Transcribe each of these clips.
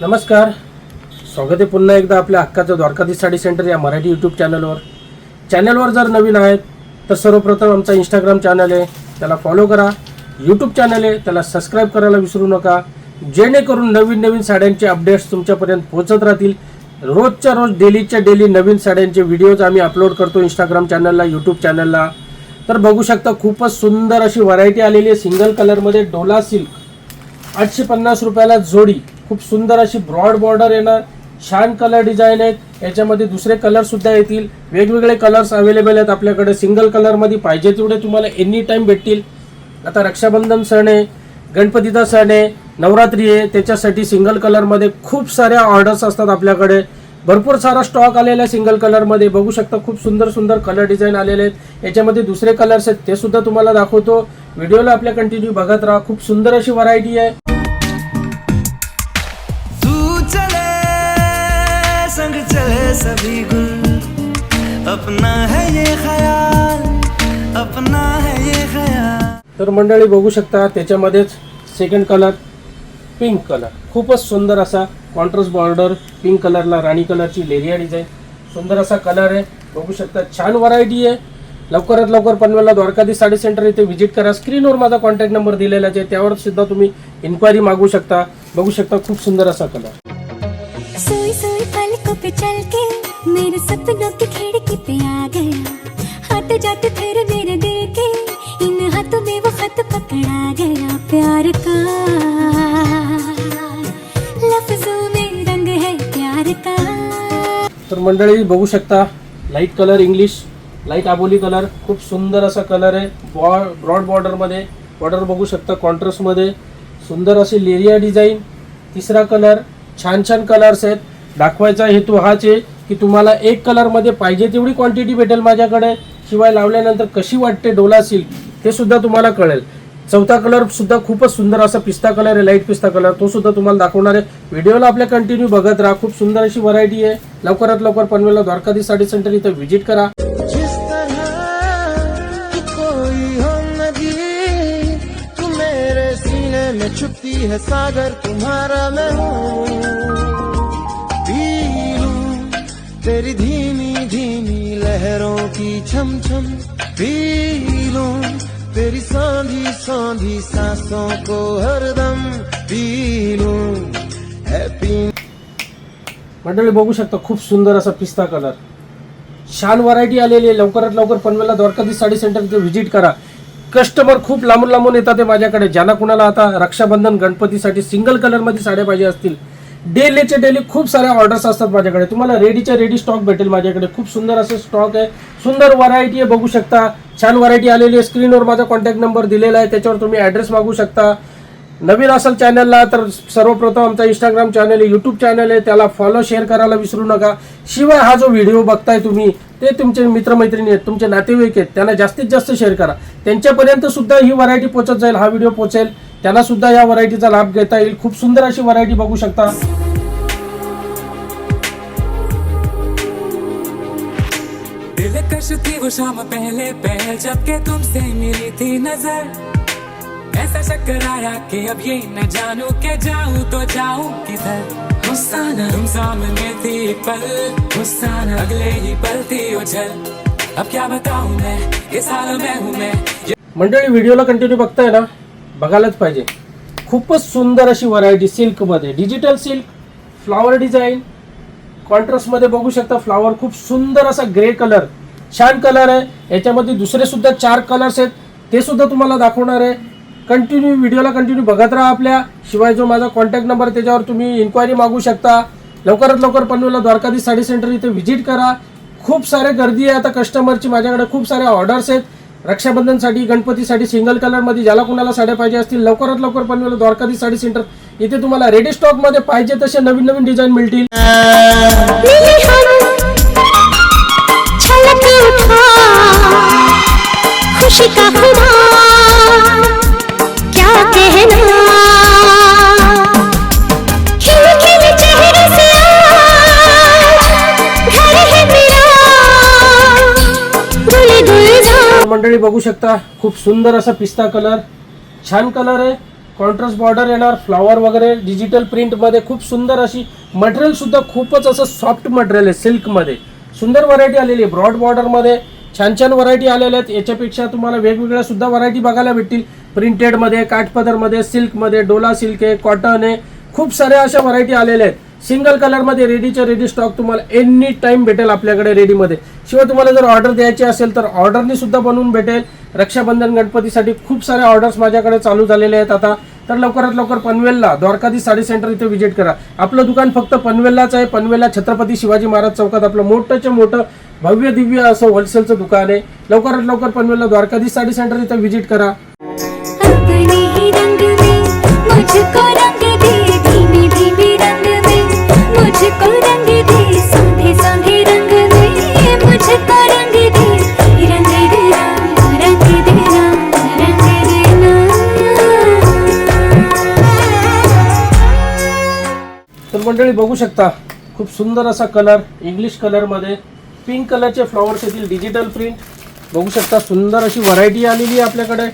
नमस्कार. स्वागत आहे पुन्हा एकदा आपल्या हक्काचं द्वारकाधीश साडी सेंटर या मराठी यूट्यूब चॅनलवर चॅनलवर जर नवीन आहेत तर सर्वप्रथम आमचा इंस्टाग्राम चॅनल आहे त्याला फॉलो करा. यूट्यूब चॅनल आहे त्याला सबस्क्राईब करायला विसरू नका. जेणेकरून नवीन नवीन साड्यांचे अपडेट्स तुमच्यापर्यंत पोहोचत राहतील. रोजच्या रोज डेलीच्या डेली नवीन साड्यांचे व्हिडिओज आम्ही अपलोड करतो इंस्टाग्राम चॅनलला यूट्यूब चॅनलला तर बघू शकता खूपच सुंदर अशी व्हरायटी आलेली आहे. सिंगल कलरमध्ये डोला सिल्क आठशे पन्नास रुपयाला जोडी. खूप सुंदर अशी ब्रॉड बॉर्डर येणार. छान कलर डिझाईन आहेत. याच्यामध्ये दुसरे कलर सुद्धा येतील. वेगवेगळे कलर्स अवेलेबल आहेत आपल्याकडे. सिंगल कलरमध्ये पाहिजे तेवढे तुम्हाला एनी टाईम भेटतील. आता रक्षाबंधन सण आहे गणपतीचा सण आहे नवरात्री आहे. त्याच्यासाठी सिंगल कलरमध्ये खूप साऱ्या ऑर्डर्स असतात आपल्याकडे. भरपूर सारा स्टॉक आलेला आहे सिंगल कलरमध्ये बघू शकता खूप सुंदर सुंदर कलर डिझाईन आलेले आहेत. याच्यामध्ये दुसरे कलर्स आहेत ते सुद्धा तुम्हाला दाखवतो. व्हिडिओला आपल्या कंटिन्यू बघत राहा. खूप सुंदर अशी व्हरायटी आहे. सभी गुल अपना है ये ख्याल अपना है ये ख्याल। तर मंडळी बघू शकता त्याच्यामध्येच सेकंड कलर पिंक कलर खूपच सुंदर असा कॉन्ट्रास्ट बॉर्डर पिंक कलरला राणी कलरची लेरिया डिझाईन सुंदर असा कलर आहे. बघू शकता छान व्हरायटी आहे. लवकरात लवकर पनवेलला द्वारकाधी साडी सेंटर इथे व्हिजिट करा. स्क्रीनवर माझा कॉन्टॅक्ट नंबर दिलेला आहे. त्यावर सुद्धा तुम्ही इन्क्वायरी मागू शकता. बघू शकता खूप सुंदर असा कलर सोई पलकों पे चल के मेरे सपनों की खिड़की पे आ गया जाते फिर मेरे दिल के, इन हाथों में वो खत पकड़ा गया प्यार का। लफ्जों में रंग है प्यार का। शकता लाईट कलर इंग्लिश लाईट आबोली कलर खूप सुंदर असा कलर आहे. बॉ ब्रॉड बॉर्डरमध्ये बॉर्डर बघू शकता कॉन्ट्रास्टमध्ये सुंदर अशी लेरिया डिझाईन तिसरा कलर छान छान कलर्स आहेत. दाखवायचा हेतू हाच आहे की तुम्हाला एक कलरमध्ये पाहिजे तेवढी क्वांटिटी भेटेल माझ्याकडे. शिवाय लावल्यानंतर कशी वाटते डोला सिल्क ते सुद्धा तुम्हाला कळेल. चौथा कलर सुद्धा खूपच सुंदर असा पिस्ता कलर आहे लाइट पिस्ता कलर तो सुद्धा तुम्हाला दाखवणार आहे. व्हिडिओला आपल्या कंटिन्यू बघत राहा. खूप सुंदर अशी व्हरायटी आहे. लवकरात लवकर पनवेलला द्वारकाधीश साडी सेंटर इथं व्हिजिट करा. हो छुपती है सागर तुम्हारा मैं हूँ। तेरी धीमी धीमी लहरों की छम छम पी लूं तेरी सांधी सांधी सांसों को हरदम पी लूं मंडळी बघू शकता खूप सुंदर असा पिस्ता कलर छान व्हरायटी आलेली आहे. लवकरात लवकर पनवेलला द्वारकाधीश साडी सेंटर इथे व्हिजिट करा. कस्टमर खूप लांबून लांबून येतात ते माझ्याकडे. ज्यांना कुणाला आता रक्षाबंधन गणपतीसाठी सिंगल कलरमध्ये साड्या पाहिजे असतील डेलीचे डेली खूप साऱ्या ऑर्डर्स असतात माझ्याकडे. तुम्हाला रेडीच्या रेडी स्टॉक भेटेल माझ्याकडे. खूप सुंदर असं स्टॉक आहे. सुंदर व्हरायटी आहे बघू शकता. छान व्हरायटी आलेली आहे. स्क्रीनवर माझा कॉन्टॅक्ट नंबर दिलेला आहे. त्याच्यावर तुम्ही ॲड्रेस मागू शकता. नवीन असेल चॅनलला तर सर्वप्रथम आमचा इंस्टाग्राम चॅनल आहे यूट्यूब चॅनल आहे. त्याला फॉलो शेअर करायला विसरू नका. शिवाय हा जो व्हिडिओ बघताय तुम्ही ते तुमचे मित्रमैत्रिणी आहेत तुमचे नातेवाईक आहेत त्यांना जास्तीत जास्त शेअर करा. त्यांच्यापर्यंत सुद्धा ही व्हरायटी पोचत जाईल हा व्हिडिओ पोचेल. त्यांना सुद्धा या व्हरायटीचा लाभ घेता येईल. खूप सुंदर अशी व्हरायटी बघू शकता. थी वो शाम पहले पहल जब के तुमसे मिली थी नज़र। ऐसा चक्कर आया कि अब ये न जानू के जाऊँ तो जाऊँ किधर। मुस्ताना तुम सामने थी एक पल मुस्ताना अगले ही पल थी उछल। अब क्या बताऊँ मैं ये साल मैं हूँ मैं मंडळी व्हिडिओला कंटिन्यू बघताय ना? बघायलाच पाहिजे. खूपच सुंदर अशी व्हरायटी सिल्कमध्ये डिजिटल सिल्क फ्लॉवर डिझाईन कॉन्ट्रास्टमध्ये बघू शकता फ्लॉवर खूप सुंदर असा ग्रे कलर छान कलर आहे. याच्यामध्ये दुसरे सुद्धा चार कलर्स आहेत. ते सुद्धा तुम्हाला दाखवणार आहे. कंटिन्यू व्हिडिओला कंटिन्यू बघत राहा आपल्या. शिवाय जो माझा कॉन्टॅक्ट नंबर त्याच्यावर तुम्ही इन्क्वायरी मागू शकता. लवकरात लवकर पनवेलला द्वारकाधीश साडी सेंटर इथे व्हिजिट करा. खूप सारे गर्दी आहे आता कस्टमरची माझ्याकडे खूप सारे ऑर्डर्स आहेत. रक्षाबंधनसाठी गणपतीसाठी सिंगल कलरमध्ये ज्याला कुणाला साड्या पाहिजे असतील लवकरात लवकर पनवेल द्वारकाधी साडी सेंटर इथे तुम्हाला रेडी स्टॉकमध्ये पाहिजे तसे नवीन नवीन डिझाईन मिळतील. मंडळी बघू शकता खूप सुंदर असा पिस्ता कलर छान कलर आहे. कॉन्ट्रास्ट बॉर्डर येणार फ्लॉवर वगैरे डिजिटल प्रिंटमध्ये खूप सुंदर अशी मटेरियलसुद्धा खूपच असं सॉफ्ट मटेरियल आहे सिल्कमध्ये सुंदर व्हरायटी आलेली आहे ब्रॉड बॉर्डरमध्ये छान छान व्हरायटी आलेल्या आहेत. याच्यापेक्षा तुम्हाला वेगवेगळ्या सुद्धा व्हरायटी बघायला भेटतील. प्रिंटेडमध्ये काठपदरमध्ये सिल्कमध्ये डोला सिल्क आहे कॉटन आहे. खूप साऱ्या अशा व्हरायटी आलेल्या आहेत. सिंगल कलरमध्ये रेडीच्या रेडी स्टॉक तुम्हाला एनी टाईम भेटेल आपल्याकडे रेडीमध्ये शिवाय तुम्हाला जर ऑर्डर द्यायची असेल तर ऑर्डरनी सुद्धा बनवून भेटेल. रक्षाबंधन गणपतीसाठी खूप साऱ्या ऑर्डर्स माझ्याकडे चालू झालेले आहेत आता. तर लवकरात लवकर पनवेलला द्वारकाधी साडी सेंटर इथे व्हिजिट करा. आपलं दुकान फक्त पनवेललाच आहे. पनवेलला छत्रपती शिवाजी महाराज चौकात आपलं मोठंच्या मोठं भव्य दिव्य असं होलसेलचं दुकान आहे. लवकरात लवकर पनवेलला द्वारकाधी साडी सेंटर इथे व्हिजिट करा. मंडळी बघू शकता खूप सुंदर असा कलर इंग्लिश कलरमध्ये पिंक कलरचे फ्लॉवर्स येतील डिजिटल प्रिंट बघू शकता सुंदर अशी व्हरायटी आलेली आहे आपल्याकडे.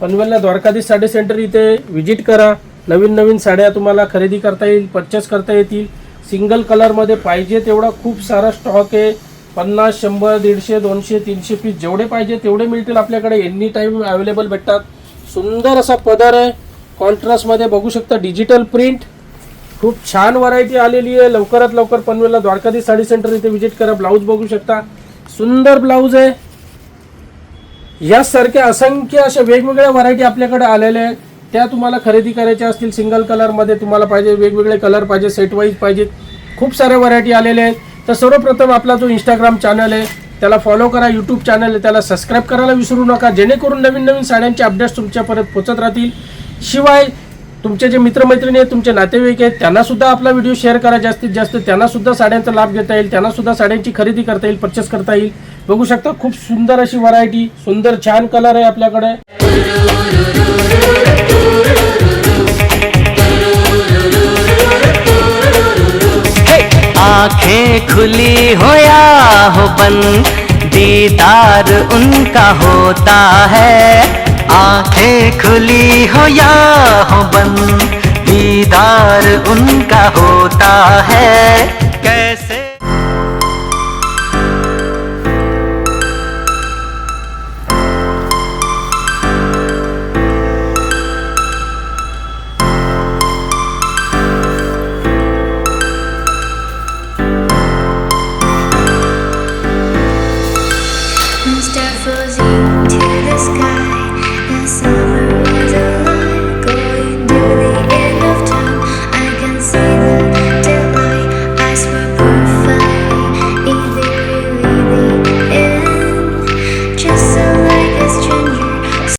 पनवेलला द्वारकाधीश साडी सेंटर इथे व्हिजिट करा. नवीन नवीन साड्या तुम्हाला खरेदी करता येईल परचेस करता येतील. सिंगल कलरमध्ये पाहिजे तेवढा खूप सारा स्टॉक आहे. पन्नास शंभर दीडशे दोनशे तीनशे पीस जेवढे पाहिजे तेवढे मिळतील आपल्याकडे. एनी टाईम अवेलेबल भेटतात. सुंदर असा पदर आहे. कॉन्ट्रास्टमध्ये बघू शकता डिजिटल प्रिंट खूप छान व्हरायटी आलेली आहे. लवकरात लवकर पनवेलला द्वारकाधी साडी सेंटर इथे व्हिजिट करा. ब्लाऊज बघू शकता. सुंदर ब्लाऊज आहे. यासारख्या असंख्य अशा वेगवेगळ्या व्हरायटी आपल्याकडे आलेल्या आहेत. त्या तुम्हाला खरेदी करायच्या असतील. सिंगल कलरमध्ये तुम्हाला पाहिजे वेगवेगळे कलर पाहिजे सेटवाईज पाहिजेत खूप साऱ्या व्हरायटी आलेल्या आहेत. तर सर्वप्रथम आपला जो इंस्टाग्राम चॅनल आहे त्याला फॉलो करा. यूट्यूब चॅनल आहे त्याला सबस्क्राईब करायला विसरू नका. जेणेकरून नवीन नवीन साड्यांचे अपडेट्स तुमच्यापर्यंत पोहोचत राहतील. शिवाय तुमचे जे मित्रमैत्रिणी आहेत तुमचे नातेवाईक आहेत त्यांना सुद्धा आपला व्हिडिओ शेअर करा जास्तीत जास्त. त्यांना सुद्धा साड्यांचा लाभ घेता येईल त्यांना सुद्धा साड्यांची खरेदी करता येईल परचेस करता येईल. बघू शकता खूप सुंदर अशी व्हरायटी सुंदर छान कलर आहे आपल्याकडे. आंखें खुली हो या हो बंद दीदार उनका होता है। खुली हो या हो बंद दीदार उनका होता है।